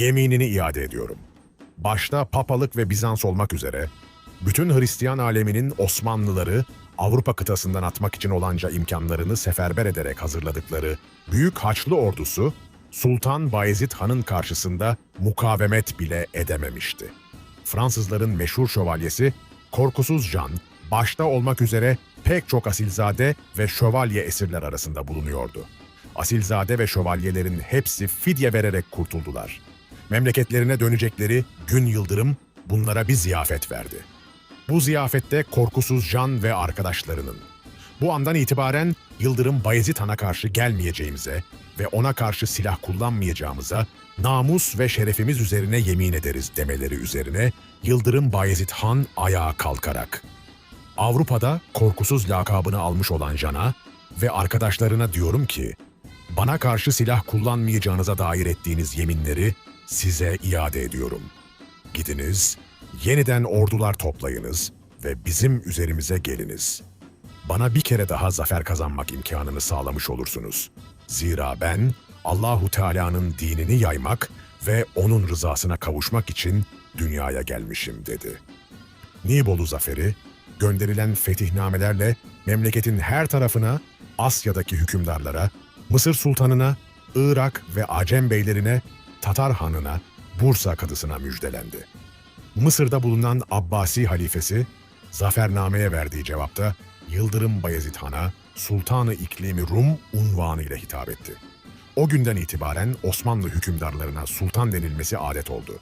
yeminini iade ediyorum. Başta papalık ve Bizans olmak üzere bütün Hristiyan aleminin Osmanlıları Avrupa kıtasından atmak için olanca imkanlarını seferber ederek hazırladıkları Büyük Haçlı ordusu Sultan Bayezid Han'ın karşısında mukavemet bile edememişti. Fransızların meşhur şövalyesi Korkusuz Jean, başta olmak üzere pek çok asilzade ve şövalye esirler arasında bulunuyordu. Asilzade ve şövalyelerin hepsi fidye vererek kurtuldular. Memleketlerine dönecekleri gün yıldırım bunlara bir ziyafet verdi. Bu ziyafette Korkusuz Can ve arkadaşlarının. Bu andan itibaren Yıldırım Bayezid Han'a karşı gelmeyeceğimize ve ona karşı silah kullanmayacağımıza namus ve şerefimiz üzerine yemin ederiz demeleri üzerine Yıldırım Bayezid Han ayağa kalkarak Avrupa'da korkusuz lakabını almış olan Can'a ve arkadaşlarına diyorum ki, bana karşı silah kullanmayacağınıza dair ettiğiniz yeminleri size iade ediyorum. Gidiniz, yeniden ordular toplayınız ve bizim üzerimize geliniz. Bana bir kere daha zafer kazanmak imkanını sağlamış olursunuz. Zira ben Allahu Teala'nın dinini yaymak ve onun rızasına kavuşmak için dünyaya gelmişim dedi. Nibolu zaferi, gönderilen fetihnamelerle memleketin her tarafına, Asya'daki hükümdarlara, Mısır sultanına, Irak ve Acem beylerine, Tatar hanına, Bursa kadısına müjdelendi. Mısır'da bulunan Abbasi halifesi, zafernameye verdiği cevapta Yıldırım Bayezid Han'a Sultanı İklimi Rum unvanıyla hitap etti. O günden itibaren Osmanlı hükümdarlarına sultan denilmesi adet oldu.